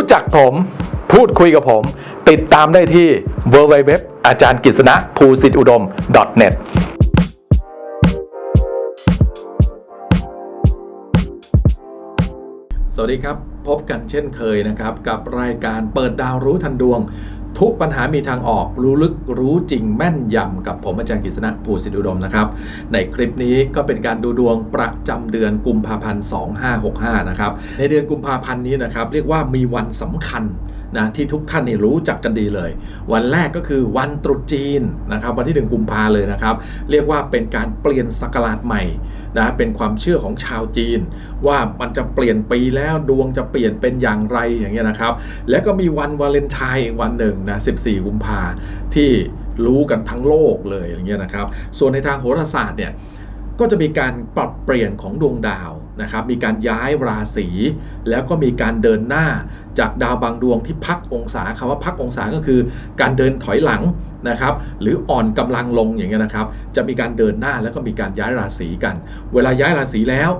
รู้จักผม พูดคุยกับผม ติดตามได้ที่ www อาจารย์กิษณะภูสิทธิอุดม .net สวัสดีครับ พบกันเช่นเคยนะครับ กับรายการเปิดดาวรู้ทันดวง ทุกปัญหามีทางออกรู้ลึกรู้จริงแม่นยำกับผมอาจารย์กฤษณะภูสิทธิอุดมนะครับ ในคลิปนี้ก็เป็นการดูดวงประจำเดือนกุมภาพันธ์ 2565 นะครับ ในเดือนกุมภาพันธ์นี้นะครับ เรียกว่ามีวันสำคัญ นะที่ทุกท่านนี่รู้จักกันดีเลย วันแรกก็คือวันตรุษจีนนะครับวันที่หนึ่งกุมภาเลยนะครับ เรียกว่าเป็นการเปลี่ยนศักราชใหม่นะเป็นความเชื่อของชาวจีน ว่ามันจะเปลี่ยนปีแล้วดวงจะเปลี่ยนเป็นอย่างไรอย่างเงี้ยนะครับ แล้วก็มีวันวาเลนไทน์วันหนึ่งนะ14 กุมภาที่รู้กันทั้งโลกเลยอย่างเงี้ยนะครับ ส่วนในทางโหราศาสตร์เนี่ย ก็จะมีการปรับเปลี่ยนของดวงดาวนะครับ มีการย้ายราศี แล้วก็มีการเดินหน้าจากดาวบางดวงที่พักองศาคำว่าพักองศาก็คือ การเดินถอยหลังนะครับ หรืออ่อนกำลังลงอย่างเงี้ยนะครับ จะมีการเดินหน้าแล้วก็มีการย้ายราศีกัน เวลาย้ายราศีแล้ว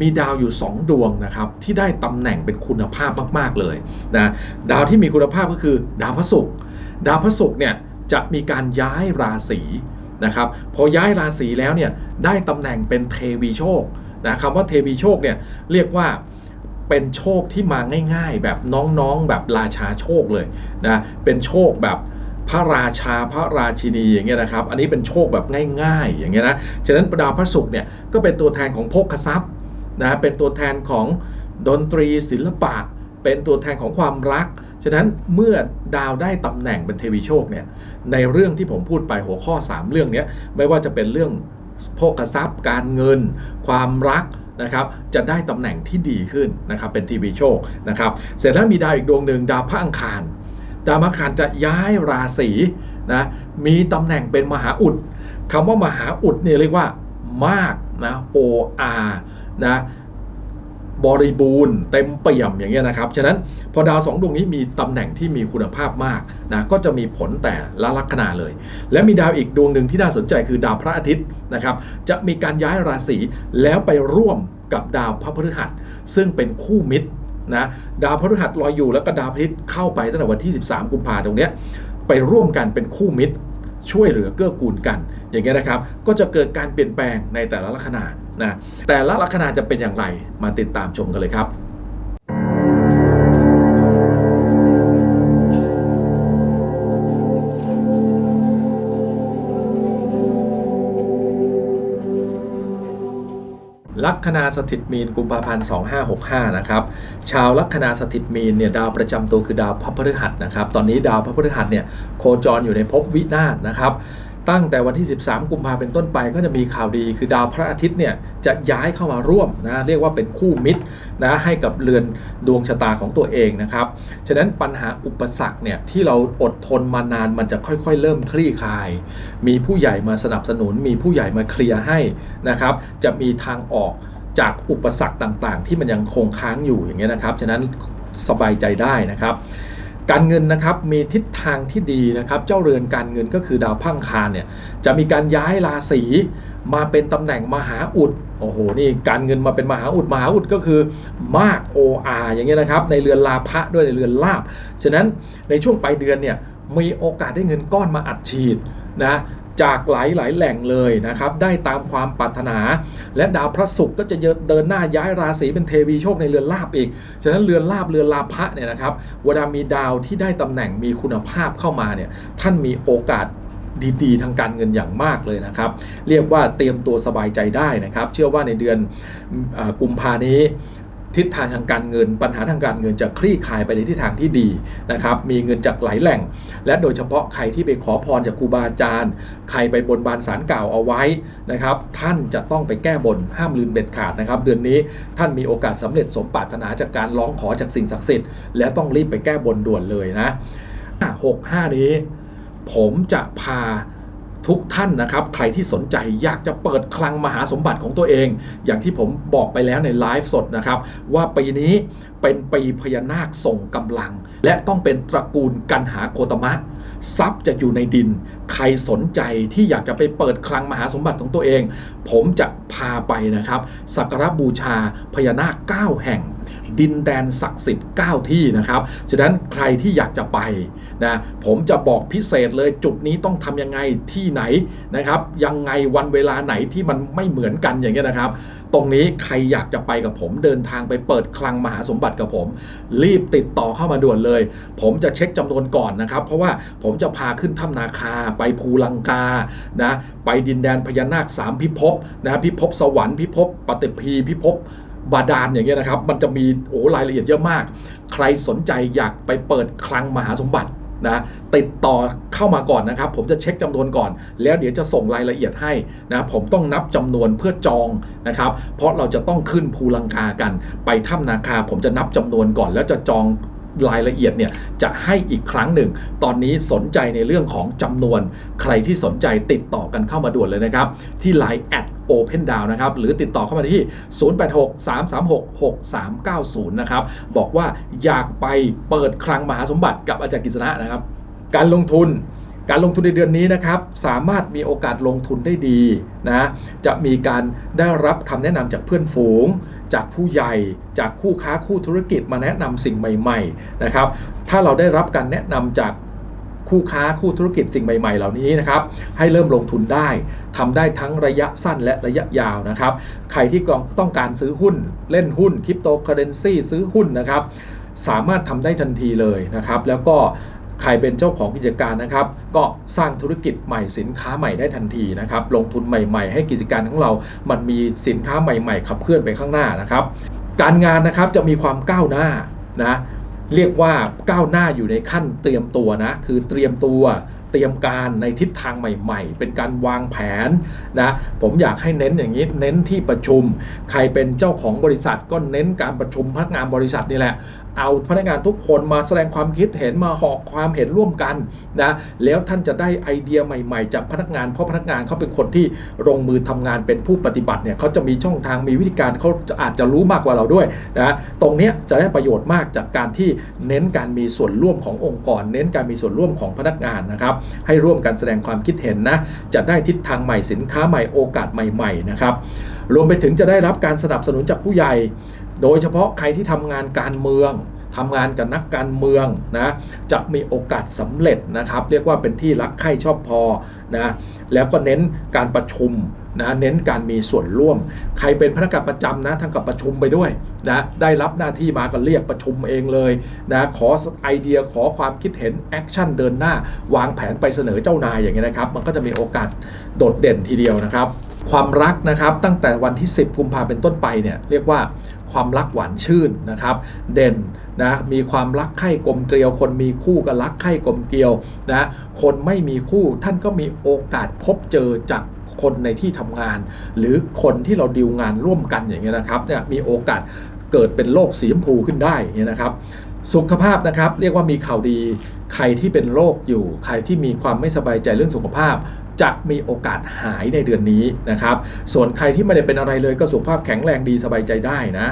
มีดาวอยู่ 2 ดวงนะครับที่ได้ตำแหน่งเป็นคุณภาพมาก ๆ เลยนะดาวที่มีคุณภาพก็คือดาวพระศุกร์ดาวพระศุกร์เนี่ยจะมีการย้ายราศี นะครับพอย้ายราศีแล้วเนี่ยได้ตำแหน่งเป็นเทวีโชคนะคำว่าเทวีโชคเนี่ยเรียกว่าเป็นโชคที่มาง่าย ๆ แบบน้องๆแบบราชาโชคเลยนะเป็นโชคแบบพระราชาพระราชินีอย่างเงี้ยนะครับ อันนี้เป็นโชคแบบง่าย ๆ อย่างเงี้ยนะฉะนั้นดาวพระศุกร์เนี่ยก็เป็นตัวแทนของโภคทรัพย์นะเป็นตัวแทนของดนตรีศิลปะ เป็นตัวแทนของความรัก ฉะนั้นเมื่อดาวได้ตำแหน่งเป็นเทวีโชคเนี่ยในเรื่องที่ผมพูดไปหัวข้อ 3 เรื่องนี้ไม่ว่าจะเป็นเรื่องโภคทรัพย์ การเงิน ความรักนะครับจะได้ตำแหน่งที่ดีขึ้นนะครับเป็นทีวีโชคนะครับเสร็จแล้วมีดาวอีกดวงหนึ่งดาวพระอังคาร ดาวพระอังคารจะย้ายราศีนะมีตำแหน่งเป็นมหาอุดคำว่ามหาอุดเนี่ยเรียกว่ามากนะ O R นะ บริบูรณ์เต็มเปี่ยมอย่างเงี้ยนะครับ ฉะนั้นพอดาวสองดวงนี้มีตำแหน่งที่มีคุณภาพมากนะก็จะมีผลแต่ละลัคนาเลย และมีดาวอีกดวงหนึ่งที่น่าสนใจคือดาวพระอาทิตย์นะครับจะมีการย้ายราศีแล้วไปร่วมกับดาวพระพฤหัส ซึ่งเป็นคู่มิตรนะดาวพฤหัสลอยอยู่แล้วก็ดาวพระอาทิตย์เข้าไปตั้งแต่วันที่ 13 กุมภาพันธ์ตรงเนี้ยไปร่วมกันเป็นคู่มิตร ช่วยเหลือเกื้อกูลกัน อย่างเงี้ยนะครับ ก็จะเกิดการเปลี่ยนแปลงในแต่ละลัคนานะแต่ละลัคนาจะเป็นอย่างไรมาติดตามชมกันเลยครับ ลัคนาสถิตมีนกุมภาพันธ์2565 นะครับ ชาวลัคนาสถิตมีนเนี่ยดาวประจำตัวคือดาวพระพฤหัสนะครับ ตอนนี้ดาวพระพฤหัสเนี่ยโคจรอยู่ในภพวินาศนะครับ ตั้งแต่วันที่ 13 กุมภาพันธ์เป็นต้นไปก็จะมีข่าวดีคือดาวพระอาทิตย์เนี่ยจะย้ายเข้ามาร่วมนะเรียกว่าเป็นคู่มิตรนะให้กับเรือนดวงชะตาของตัวเองนะครับฉะนั้นปัญหาอุปสรรคเนี่ยที่เราอดทนมานานมันจะค่อยๆ เริ่มคลี่คลาย มีผู้ใหญ่มาสนับสนุน มีผู้ใหญ่มาเคลียร์ให้นะครับ จะมีทางออกจากอุปสรรคต่างๆ ที่มันยังคงค้างอยู่อย่างเงี้ยนะครับ ฉะนั้นสบายใจได้นะครับ การเงินนะครับมีทิศทางที่ดีนะครับ เจ้าเรือนการเงินก็คือดาวพังคารเนี่ยจะมีการย้ายราศีมาเป็นตำแหน่งมหาอุดโอ้โหนี่การเงินมาเป็นมหาอุดมหาอุดก็คือมาก OR อย่างเงี้ยนะครับในเรือนลาภะด้วยในเรือนลาบฉะนั้นในช่วงปลายเดือนเนี่ยมีโอกาสได้เงินก้อนมาอัดฉีดนะ จากหลายหลายแหล่งเลยนะครับ ได้ตามความปรารถนา และดาวพระศุกร์ก็จะเดินหน้าย้ายราศีเป็นเทวีโชคในเรือนลาบอีก ฉะนั้นเรือนลาบเรือนลาภะเนี่ยนะครับเวลามีดาวที่ได้ตำแหน่งมีคุณภาพเข้ามาเนี่ยท่านมีโอกาสดีๆ ทางการเงินอย่างมากเลยนะครับ เรียกว่าเตรียมตัวสบายใจได้นะครับ เชื่อว่าในเดือนอกุมภานี้ ทิศทางทางการเงิน ปัญหาทางการเงินจะคลี่คลายไปในทิศทางที่ดีนะครับมีเงินจากหลายแหล่ง และโดยเฉพาะใครที่ไปขอพรจากครูบาอาจารย์ ใครไปบนบานสารกล่าวเอาไว้นะครับท่านจะต้องไปแก้บนห้ามลืมเด็ดขาดนะครับ เดือนนี้ท่านมีโอกาสสำเร็จสมปรารถนาจากการร้องขอจากสิ่งศักดิ์สิทธิ์และต้องรีบไปแก้บนด่วนเลยนะหกห้านี้ ผมจะพา ทุกท่านนะครับ ใครที่สนใจอยากจะเปิดคลังมหาสมบัติของตัวเอง อย่างที่ผมบอกไปแล้วในไลฟ์สดนะครับ ว่าปีนี้เป็นปีพญานาคส่งกำลัง และต้องเป็นตระกูลกันหาโคตมะทรัพย์จะอยู่ในดิน ใครสนใจที่อยากจะไปเปิดคลังมหาสมบัติของตัวเอง ผมจะพาไปนะครับ สักการบูชาพญานาค 9 แห่ง ดินแดนศักดิ์สิทธิ์ 9 ที่นะครับ ฉะนั้นใครที่อยากจะไป นะผมจะบอกพิเศษเลยจุดนี้ต้องทำยังไงที่ไหนนะครับ ยังไงวันเวลาไหนที่มันไม่เหมือนกันอย่างเงี้ยนะครับ ตรงนี้ใครอยากจะไปกับผมเดินทางไปเปิดคลังมหาสมบัติกับผม รีบติดต่อเข้ามาด่วนเลย ผมจะเช็คจำนวนก่อนนะครับ เพราะว่าผมจะพาขึ้นถ้ำนาคาไปภูลังกานะไปดินแดนพญานาคสามพิภพนะพิภพสวรรค์พิภพปฏิพีพิภพบาดาลอย่างเงี้ยนะครับ มันจะมีโอ้รายละเอียดเยอะมาก ใครสนใจอยากไปเปิดคลังมหาสมบัติ นะติดต่อเข้ามาก่อนนะครับ ผมจะเช็คจำนวนก่อน แล้วเดี๋ยวจะส่งรายละเอียดให้นะผมต้องนับจำนวนเพื่อจองนะครับ เพราะเราจะต้องขึ้นภูลังกากัน ไปถ้ำนาคา ผมจะนับจำนวนก่อน แล้วจะจองรายละเอียดเนี่ยจะให้อีกครั้งหนึ่ง ตอนนี้สนใจในเรื่องของจำนวน ใครที่สนใจติดต่อกันเข้ามาด่วนเลยนะครับ ที่ Line แอด Open Down นะครับ หรือติดต่อเข้ามาที่ 0863366390 นะครับ บอกว่าอยากไปเปิดคลังมหาสมบัติกับอาจารย์กฤษณะนะครับ การลงทุนการลงทุนในเดือนนี้นะครับสามารถมีโอกาสลงทุนได้ดีนะจะมีการได้รับคำแนะนำจากเพื่อนฝูง จากผู้ใหญ่ จากคู่ค้าคู่ธุรกิจมาแนะนำสิ่งใหม่ ๆนะครับ ถ้าเราได้รับการแนะนำจาก คู่ค้าคู่ธุรกิจสิ่งใหม่ ๆ เหล่านี้นะครับให้เริ่มลงทุนได้ทำได้ทั้งระยะสั้นและระยะยาวนะครับใครที่ต้องการซื้อหุ้นเล่นหุ้นคริปโตเคอเรนซีซื้อหุ้นนะครับสามารถทำได้ทันทีเลยนะครับแล้วก็ใครเป็นเจ้าของกิจการนะครับ ก็สร้างธุรกิจใหม่สินค้าใหม่ได้ทันทีนะครับ ลงทุนใหม่ ๆ ให้กิจการของเรา มันมีสินค้าใหม่ ๆ ขับเคลื่อนไปข้างหน้านะครับ การงานนะครับจะมีความก้าวหน้านะ เรียกว่าก้าวหน้าอยู่ในขั้นเตรียมตัวนะ คือเตรียมตัวเตรียมการในทิศทางใหม่ๆ เป็นการวางแผนนะผมอยากให้เน้นอย่างนี้เน้นที่ประชุม ใครเป็นเจ้าของบริษัทก็เน้นการประชุมพนักงานบริษัทนี่แหละเอาพนักงานทุกคนมาแสดงความคิดเห็นมาหอกความเห็นร่วมกันนะแล้วท่านจะได้ไอเดียใหม่ๆ จากพนักงานเพราะพนักงานเขาเป็นคนที่ลงมือทำงานเป็นผู้ปฏิบัติเนี่ยเขาจะมีช่องทางมีวิธีการเขาอาจจะรู้มากกว่าเราด้วยนะตรงนี้จะได้ประโยชน์มากจากการที่เน้นการมีส่วนร่วมขององค์กร เน้นการมีส่วนร่วมของพนักงานนะครับให้ร่วมกันแสดงความคิดเห็นนะจะได้ทิศทางใหม่สินค้าใหม่โอกาสใหม่ๆนะครับรวมไปถึงจะได้รับการสนับสนุนจากผู้ใหญ่ โดยเฉพาะใครที่ทำงานการเมือง ทำงานกับนักการเมืองนะจะมีโอกาสสำเร็จนะครับ เรียกว่าเป็นที่รักใคร่ชอบพอนะแล้วก็เน้นการประชุมนะเน้นการมีส่วนร่วม ใครเป็นพนักงานประจำนะทั้งกับประชุมไปด้วยนะได้รับหน้าที่มาก็เรียกประชุมเองเลยนะขอไอเดียขอความคิดเห็นแอคชั่นเดินหน้า วางแผนไปเสนอเจ้านายอย่างเงี้ยนะครับ มันก็จะมีโอกาสโดดเด่นทีเดียวนะครับ ความรักนะครับตั้งแต่วันที่ 10 กุมภาเป็นต้นไปเนี่ยเรียกว่าความรักหวานชื่นนะครับ เด่นนะมีความรักใคร่กลมเกลียว คนมีคู่ก็รักใคร่กลมเกลียวนะคนไม่มีคู่ท่านก็มีโอกาสพบเจอจากคนในที่ทำงาน หรือคนที่เราดีลงานร่วมกันอย่างเงี้ยนะครับเนี่ยมีโอกาสเกิดเป็นโรคสีชมพูขึ้นได้อย่างเงี้ยนะครับ สุขภาพนะครับเรียกว่ามีข่าวดีใครที่เป็นโรคอยู่ ใครที่มีความไม่สบายใจเรื่องสุขภาพ จะมีโอกาสหายในเดือนนี้นะครับ ส่วนใครที่ไม่ได้เป็นอะไรเลยก็สุขภาพแข็งแรงดีสบายใจได้นะ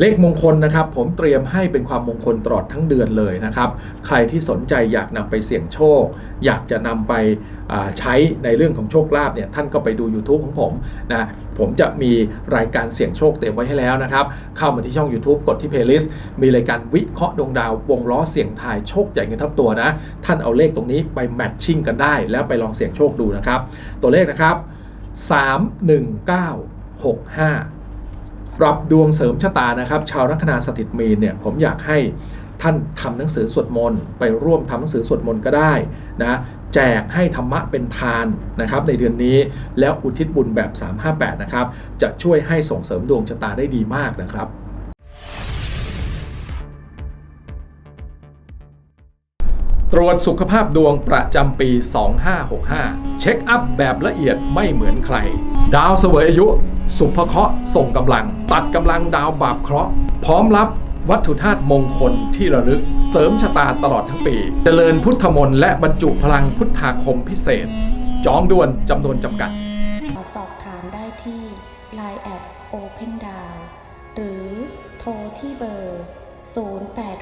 เลขมงคลนะครับผมเตรียมให้เป็นความมงคลตลอดทั้งเดือนเลยนะครับ ใครที่สนใจอยากนำไปเสี่ยงโชค อยากจะนำไปใช้ในเรื่องของโชคลาภเนี่ยท่านก็ไปดู YouTube ของผมนะ ผมจะมีรายการเสี่ยงโชคเตรียมไว้ให้แล้วนะครับ เข้ามาที่ช่อง YouTube กดที่ playlist มีรายการวิเคราะห์ดวงดาว วงล้อเสี่ยงทายโชคใหญ่เงินทับตัวนะ ท่านเอาเลขตรงนี้ไปแมทชิ่งกันได้ แล้วไปลองเสี่ยงโชคดูนะครับ ตัวเลขนะครับ 31965 ปรับดวงเสริมชะตานะครับ ชาวลัคนาสถิตมีนเนี่ยผมอยากให้ท่านทำหนังสือสวดมนต์ไปร่วมทำหนังสือสวดมนต์ก็ได้นะ แจกให้ธรรมะเป็นทานนะครับในเดือนนี้แล้วอุทิศบุญแบบ 358 นะครับ จะช่วยให้ส่งเสริมดวงชะตาได้ดีมากนะครับตรวจสุขภาพดวงประจำปี 2565 เช็คอัพแบบละเอียดไม่เหมือนใคร ดาวเสวยอายุ สุภเคราะห์ส่งกำลัง ตัดกำลังดาวบาปเคราะห์ พร้อมรับ วัตถุธาตุมงคลที่ระลึกเสริมชะตาตลอดทั้งปี เจริญพุทธมนต์และบรรจุพลังพุทธาคมพิเศษ จองด่วนจำนวนจำกัด สอบถามได้ที่ Line แอด Open Down หรือโทรที่เบอร์ 086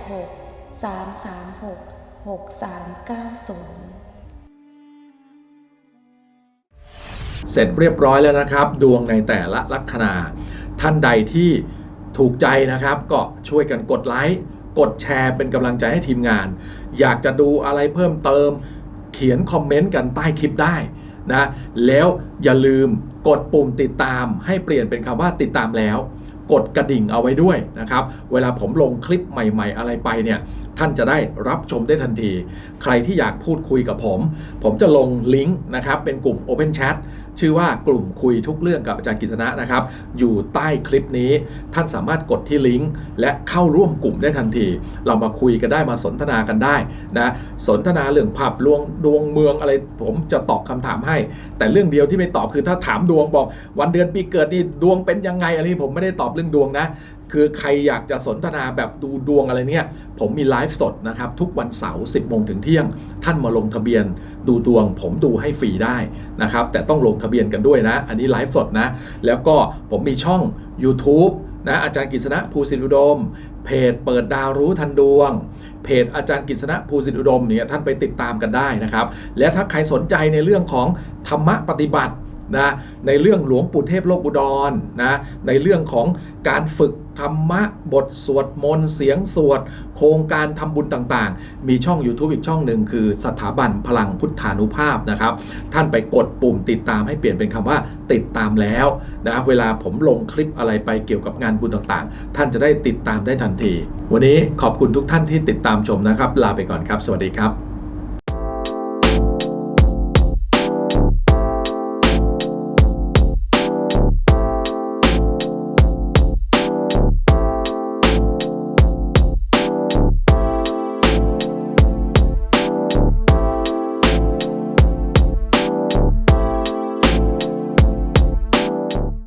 336 6390เสร็จเรียบร้อยแล้วนะครับ ดวงในแต่ละลัคนา ท่านใดที่ ถูกใจนะครับก็ช่วยกันกดไลค์กดแชร์เป็นกำลังใจให้ทีมงาน อยากจะดูอะไรเพิ่มเติม เขียนคอมเมนต์กันใต้คลิปได้นะแล้วอย่าลืมกดปุ่มติดตามให้เปลี่ยนเป็นคำว่าติดตามแล้ว กดกระดิ่งเอาไว้ด้วยนะครับ เวลาผมลงคลิปใหม่ ๆ อะไรไปเนี่ย ท่านจะได้รับชมได้ทันที ใครที่อยากพูดคุยกับผม ผมจะลงลิงก์นะครับเป็นกลุ่ม Open Chat ชื่อว่ากลุ่มคุยทุกเรื่องกับอาจารย์กฤษณะนะครับ อยู่ใต้คลิปนี้ ท่านสามารถกดที่ลิงก์และเข้าร่วมกลุ่มได้ทันที เรามาคุยกันได้มาสนทนากันได้นะสนทนาเรื่องภาพลวงดวงเมืองอะไร ผมจะตอบคำถามให้ แต่เรื่องเดียวที่ไม่ตอบคือถ้าถามดวงบอก วันเดือนปีเกิดนี่ดวงเป็นยังไงอันนี้ผมไม่ได้ตอบเรื่องดวงนะ คือใครอยากจะสนทนาแบบดูดวงอะไรเนี่ย ผมมีไลฟ์สดนะครับ ทุกวันเสาร์ 10โมงถึงเที่ยง ท่านมาลงทะเบียนดูดวง ผมดูให้ฟรีได้นะครับ แต่ต้องลงทะเบียนกันด้วยนะ อันนี้ไลฟ์สดนะ แล้วก็ผมมีช่อง YouTube นะอาจารย์กฤษณะภูสิทธิอุดม เพจเปิดดาวรู้ทันดวง เพจอาจารย์กฤษณะภูสิทธิอุดมเนี่ยท่านไปติดตามกันได้นะครับ และถ้าใครสนใจในเรื่องของธรรมะปฏิบัตินะในเรื่องหลวงปู่เทพโลกอุดรนะในเรื่องของการฝึก ธรรมะบทสวดมนต์เสียงสวด โครงการทำบุญต่างๆ มีช่อง YouTube อีกช่องหนึ่งคือสถาบันพลังพุทธานุภาพนะครับ ท่านไปกดปุ่มติดตามให้เปลี่ยนเป็นคำว่าติดตามแล้วนะเวลาผมลงคลิปอะไรไปเกี่ยวกับงานบุญต่างๆ ท่านจะได้ติดตามได้ทันที วันนี้ขอบคุณทุกท่านที่ติดตามชมนะครับ ลาไปก่อนครับ สวัสดีครับ